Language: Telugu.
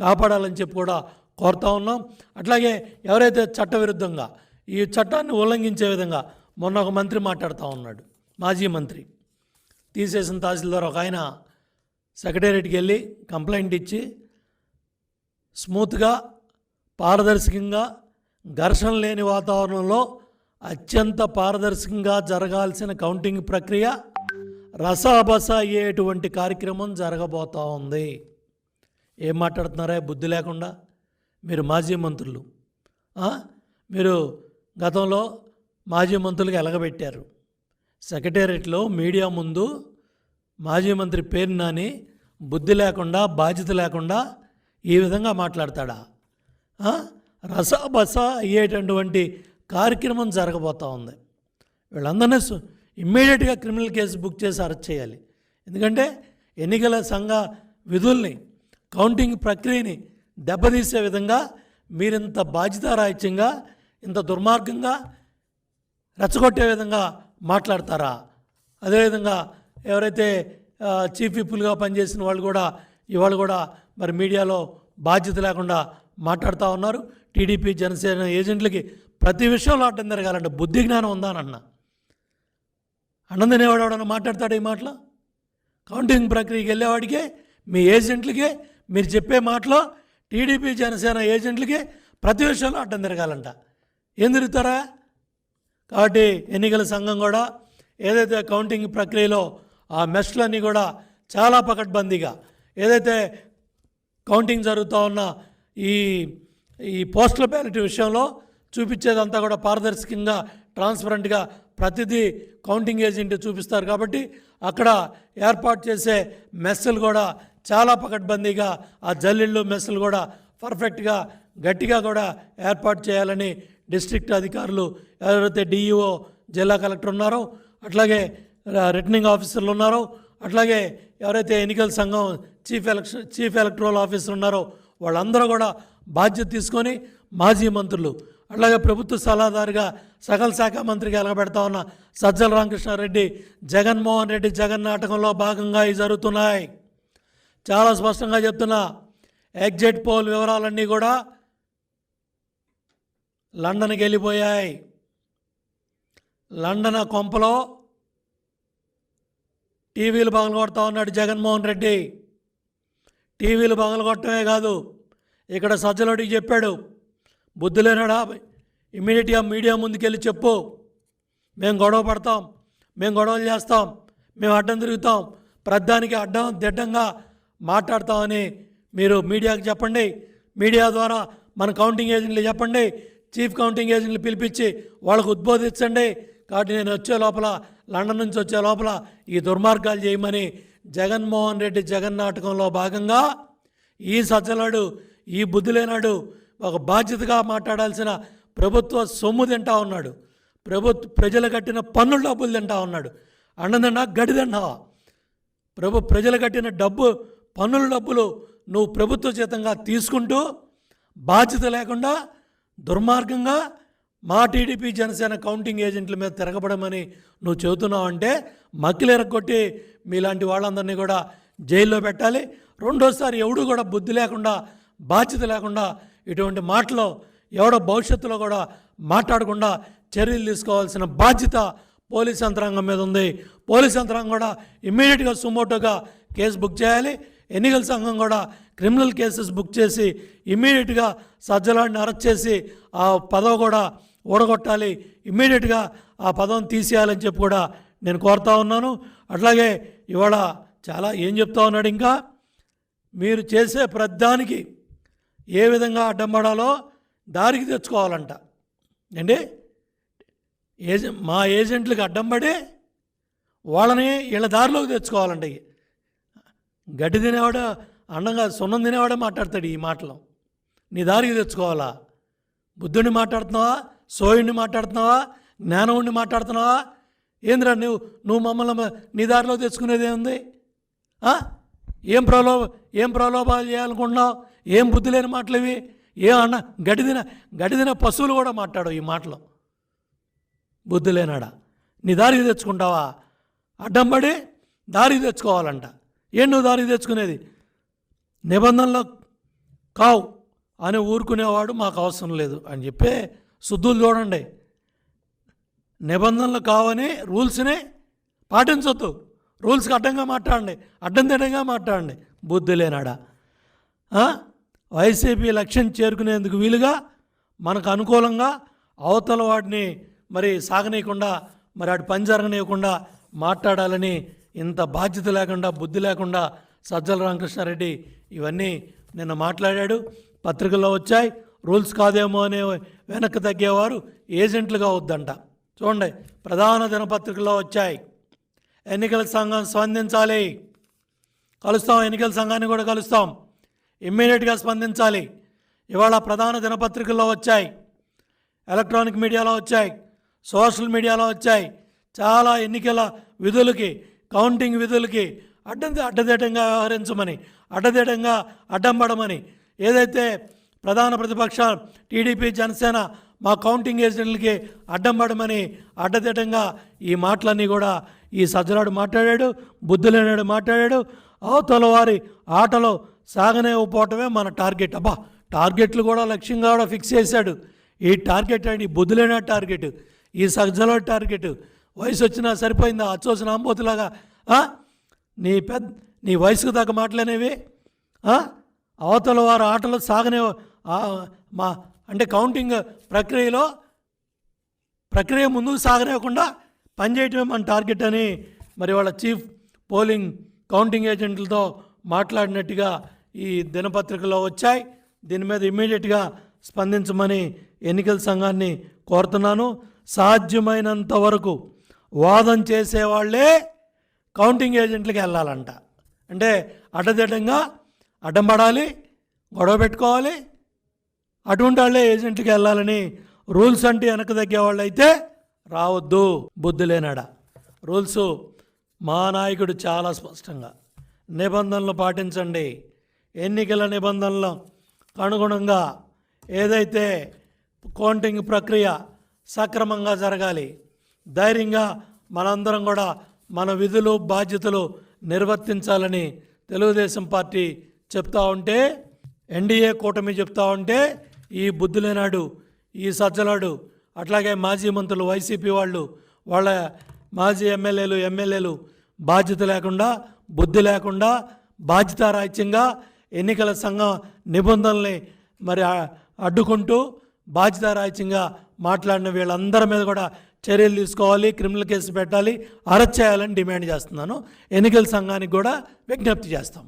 కాపాడాలని చెప్పి కూడా కోరుతా ఉన్నాం. అట్లాగే ఎవరైతే చట్టవిరుద్ధంగా ఈ చట్టాన్ని ఉల్లంఘించే విధంగా మొన్న ఒక మంత్రి మాట్లాడుతూ ఉన్నాడు. మాజీ మంత్రి. తీసేసిన తహసీల్దార్ ఒక ఆయన సెక్రటేరియట్కి వెళ్ళి కంప్లైంట్ ఇచ్చి స్మూత్గా పారదర్శకంగా ఘర్షణ లేని వాతావరణంలో అత్యంత పారదర్శకంగా జరగాల్సిన కౌంటింగ్ ప్రక్రియ రసాబస అయ్యేటువంటి కార్యక్రమం జరగబోతూ ఉంది. ఏం మాట్లాడుతున్నారా? బుద్ధి లేకుండా? మీరు మాజీ మంత్రులు. మీరు గతంలో మాజీ మంత్రులుగా ఎలగబెట్టారు. సెక్రటేరియట్లో మీడియా ముందు మాజీ మంత్రి పేరు నాని బుద్ధి లేకుండా బాధ్యత లేకుండా ఈ విధంగా మాట్లాడతాడా? రసబస అయ్యేటటువంటి కార్యక్రమం జరగబోతూ ఉంది. వీళ్ళందరినీ సు- ఇమ్మీడియట్గా క్రిమినల్ కేసు బుక్ చేసి అరెస్ట్ చేయాలి. ఎందుకంటే ఎన్నికల సంఘ విధుల్ని కౌంటింగ్ ప్రక్రియని దెబ్బతీసే విధంగా మీరింత బాధ్యతారాహిత్యంగా ఇంత దుర్మార్గంగా రెచ్చగొట్టే విధంగా మాట్లాడతారా? అదేవిధంగా ఎవరైతే చీఫ్ విప్పులుగా పనిచేసిన వాళ్ళు కూడా ఇవాళ కూడా మరి మీడియాలో బాధ్యత లేకుండా మాట్లాడుతూ ఉన్నారు. టీడీపీ జనసేన ఏజెంట్లకి ప్రతి విషయంలో అడ్డం తిరగాలంటే బుద్ధి జ్ఞానం ఉందా అని అన్న. అన్నం తినేవాడు ఎవడన్నా మాట్లాడతాడు ఈ మాటలో? కౌంటింగ్ ప్రక్రియకి వెళ్ళేవాడికే మీ ఏజెంట్లకే మీరు చెప్పే మాటలో టీడీపీ జనసేన ఏజెంట్లకి ప్రతి విషయంలో అడ్డం తిరగాలంట. ఏం తిరుగుతారా? కాబట్టి ఎన్నికల సంఘం కూడా ఏదైతే కౌంటింగ్ ప్రక్రియలో ఆ మెస్లన్నీ కూడా చాలా పకడ్బందీగా ఏదైతే కౌంటింగ్ జరుగుతూ ఉన్న ఈ ఈ పోస్టల్ బ్యాలెట్ విషయంలో చూపించేదంతా కూడా పారదర్శకంగా ట్రాన్స్పరెంట్గా ప్రతిదీ కౌంటింగ్ ఏజెంట్ చూపిస్తారు. కాబట్టి అక్కడ ఏర్పాటు చేసే మెస్సులు కూడా చాలా పకడ్బందీగా ఆ జల్లిళ్ళు మెస్సులు కూడా పర్ఫెక్ట్గా గట్టిగా కూడా ఏర్పాటు చేయాలని డిస్ట్రిక్ట్ అధికారులు ఎవరైతే డిఈఓ జిల్లా కలెక్టర్ ఉన్నారో అట్లాగే రిటర్నింగ్ ఆఫీసర్లు ఉన్నారో అట్లాగే ఎవరైతే ఎన్నికల సంఘం chief election chief electoral officer ఉన్నారో వాళ్ళందరూ కూడా బాధ్యత తీసుకొని మాజీ మంత్రులు అట్లాగే ప్రభుత్వ సలహాదారుగా సకల శాఖ మంత్రిగా ఎలగబెడతా ఉన్న సజ్జల రామకృష్ణారెడ్డి జగన్మోహన్ రెడ్డి జగన్ నాటకంలో భాగంగా ఇవి జరుగుతున్నాయి. చాలా స్పష్టంగా చెప్తున్నా. ఎగ్జిట్ పోల్ వివరాలన్నీ కూడా లండన్కి వెళ్ళిపోయాయి. లండన్ కొంపలో టీవీలు పగలగొడతా ఉన్నాడు జగన్మోహన్ రెడ్డి. టీవీలు పగలగొట్టమే కాదు ఇక్కడ సజ్జలోడికి చెప్పాడు బుద్ధి లేనాడా ఇమ్మీడియట్గా మీడియా ముందుకెళ్ళి చెప్పు. మేము గొడవ పడతాం మేము గొడవలు చేస్తాం మేము అడ్డం తిరుగుతాం. ప్రధానికి అడ్డం దిడ్డంగా మాట్లాడతామని మీరు మీడియాకి చెప్పండి. మీడియా ద్వారా మన కౌంటింగ్ ఏజెంట్లు చెప్పండి. చీఫ్ కౌంటింగ్ ఏజెంట్లు పిలిపించి వాళ్ళకు ఉద్బోధించండి. కాబట్టి నేను వచ్చే లోపల లండన్ నుంచి వచ్చే లోపల ఈ దుర్మార్గాలు చేయమని జగన్మోహన్ రెడ్డి జగన్ నాటకంలో భాగంగా ఈ సజ్జలాడు ఈ బుద్ధి లేనాడు ఒక బాధ్యతగా మాట్లాడాల్సిన ప్రభుత్వ సొమ్ము తింటా ఉన్నాడు. ప్రభుత్వ ప్రజలు కట్టిన పన్నుల డబ్బులు తింటా ఉన్నాడు. అన్నదన్నా గడి ప్రభు ప్రజలు కట్టిన డబ్బు పన్నుల డబ్బులు నువ్వు ప్రభుత్వ జీతంగా తీసుకుంటూ బాధ్యత లేకుండా దుర్మార్గంగా మా టీడీపీ జనసేన కౌంటింగ్ ఏజెంట్ల మీద తిరగబడమని నువ్వు చెబుతున్నావు అంటే మక్కిలు ఎరగొట్టి మీలాంటి వాళ్ళందరినీ కూడా జైల్లో పెట్టాలి. రెండోసారి ఎవడు కూడా బుద్ధి లేకుండా బాధ్యత లేకుండా ఇటువంటి మాటలు ఎవడో భవిష్యత్తులో కూడా మాట్లాడకుండా చర్యలు తీసుకోవాల్సిన బాధ్యత పోలీస్ యంత్రాంగం మీద ఉంది. పోలీస్ యంత్రాంగం కూడా ఇమ్మీడియట్గా సుమోటోగా కేసు బుక్ చేయాలి. ఎన్నికల సంఘం కూడా క్రిమినల్ కేసెస్ బుక్ చేసి ఇమ్మీడియట్గా సజ్జలాడిని అరెస్ట్ చేసి ఆ పదవి కూడా ఊడగొట్టాలి. ఇమ్మీడియట్గా ఆ పదవిని తీసేయాలని చెప్పి కూడా నేను కోరుతా ఉన్నాను. అట్లాగే ఇవాళ చాలా ఏం చెప్తా ఉన్నాడు ఇంకా? మీరు చేసే ప్రద్దానికి ఏ విధంగా అడ్డం పడాలో దారికి తెచ్చుకోవాలంట. ఏంటి? ఏజెంట్ మా ఏజెంట్లకు అడ్డం పడి వాళ్ళని వీళ్ళ దారిలోకి తెచ్చుకోవాలండి గడ్డి తినేవాడ అండంగా సున్నం తినేవాడే మాట్లాడతాడు ఈ మాటలు. నీ దారికి తెచ్చుకోవాలా? బుద్ధుడిని మాట్లాడుతున్నావా? సోయుడిని మాట్లాడుతున్నావా? జ్ఞానవుడిని మాట్లాడుతున్నావా? ఏంద్రా నువ్వు నువ్వు మమ్మల్ని నీ దారిలో తెచ్చుకునేది ఏముంది ఏం ప్రలోభ ఏం ప్రలోభాలు చేయాలనుకుంటున్నావు? ఏం బుద్ధి లేని మాటలు ఇవి? ఏం అన్న గడిదిన గడిదిన పశువులు కూడా మాట్లాడవు ఈ మాటలు. బుద్ధి లేనాడా? నీ దారికి తెచ్చుకుంటావా? అడ్డం పడి దారికి తెచ్చుకోవాలంట. ఏం నువ్వు దారికి తెచ్చుకునేది. నిబంధనలు కావు అని ఊరుకునేవాడు మాకు అవసరం లేదు అని చెప్పే శుద్ధులు చూడండి. నిబంధనలు కావని రూల్స్ని పాటించొద్దు. రూల్స్కి అడ్డంగా మాట్లాడండి. అడ్డం తిడంగా మాట్లాడండి. బుద్ధి లేనాడా? వైసీపీ లక్ష్యం చేరుకునేందుకు వీలుగా మనకు అనుకూలంగా అవతల వాడిని మరి సాగనీయకుండా మరి అటు పని జరగనీయకుండా మాట్లాడాలని ఇంత బాధ్యత లేకుండా బుద్ధి లేకుండా సజ్జల రామకృష్ణారెడ్డి ఇవన్నీ నిన్న మాట్లాడాడు. పత్రికల్లో వచ్చాయి. రూల్స్ కాదేమో అనే వెనక్కి తగ్గేవారు ఏజెంట్లుగా వద్దంట చూడండి ప్రధాన దినపత్రికల్లో వచ్చాయి. ఎన్నికల సంఘం స్పందించాలి. కలుస్తాం ఎన్నికల సంఘాన్ని కూడా కలుస్తాం. ఇమ్మీడియట్గా స్పందించాలి. ఇవాళ ప్రధాన దినపత్రికల్లో వచ్చాయి. ఎలక్ట్రానిక్ మీడియాలో వచ్చాయి. సోషల్ మీడియాలో వచ్చాయి. చాలా ఎన్నికల విధులకి కౌంటింగ్ విధులకి అడ్డం అడ్డదిడ్డంగా వ్యవహరించమని అడ్డదిడ్డంగా అడ్డం పడమని ఏదైతే ప్రధాన ప్రతిపక్ష టీడీపీ జనసేన మా కౌంటింగ్ ఏజెంట్లకి అడ్డం పడమని అడ్డదిడ్డంగా ఈ మాటలన్నీ కూడా ఈ సజ్జలాడు మాట్లాడాడు బుద్ధులేనాడు మాట్లాడాడు అవతల వారి ఆటలో సాగనేకపోవటమే మన టార్గెట్. అబ్బా టార్గెట్లు కూడా లక్ష్యంగా కూడా ఫిక్స్ చేశాడు. ఈ టార్గెట్ అండి బుద్ధులేన టార్గెట్ ఈ సజ్జలో టార్గెట్. వయసు వచ్చినా సరిపోయిందా? అచ్చోసిన అంబోతులాగా నీ పెద్ద నీ వయసుకు తగ్గ మాటలనేవి అవతల వారు ఆటలు సాగనే మా అంటే కౌంటింగ్ ప్రక్రియలో ప్రక్రియ ముందుకు సాగనివ్వకుండా పనిచేయటమే మన టార్గెట్ అని మరి వాళ్ళ చీఫ్ పోలింగ్ కౌంటింగ్ ఏజెంట్లతో మాట్లాడినట్టుగా ఈ దినపత్రికలో వచ్చాయి. దీని మీద ఇమ్మీడియట్గా స్పందించమని ఎన్నికల సంఘాన్ని కోరుతున్నాను. సాధ్యమైనంత వరకు వాదం చేసేవాళ్ళే కౌంటింగ్ ఏజెంట్లకి వెళ్ళాలంట. అంటే అడ్డదిడ్డంగా అడ్డం పడాలి గొడవ పెట్టుకోవాలి అటువంటి వాళ్ళే ఏజెంట్కి వెళ్ళాలని రూల్స్ అంటే వెనక తగ్గే వాళ్ళు అయితే రావద్దు బుద్ధి లేనడ. రూల్స్ మా నాయకుడు చాలా స్పష్టంగా నిబంధనలు పాటించండి. ఎన్నికల నిబంధనలు అనుగుణంగా ఏదైతే కౌంటింగ్ ప్రక్రియ సక్రమంగా జరగాలి ధైర్యంగా మనందరం కూడా మన విధులు బాధ్యతలు నిర్వర్తించాలని తెలుగుదేశం పార్టీ చెప్తా ఉంటే ఎన్డీఏ కూటమి చెప్తా ఉంటే ఈ బుద్ధులేనాడు ఈ సజ్జలాడు అట్లాగే మాజీ మంత్రులు వైసీపీ వాళ్ళు వాళ్ళ మాజీ ఎమ్మెల్యేలు ఎమ్మెల్యేలు బాధ్యత లేకుండా బుద్ధి లేకుండా బాధ్యతారాహిత్యంగా ఎన్నికల సంఘం నిబంధనల్ని మరి అడ్డుకుంటూ అడ్డుకుంటూ బాధ్యతారాహిత్యంగా మాట్లాడిన వీళ్ళందరి మీద కూడా చర్యలు తీసుకోవాలి క్రిమినల్ కేసు పెట్టాలి అరెస్ట్ చేయాలని డిమాండ్ చేస్తున్నాను. ఎన్నికల సంఘానికి కూడా విజ్ఞప్తి చేస్తాం.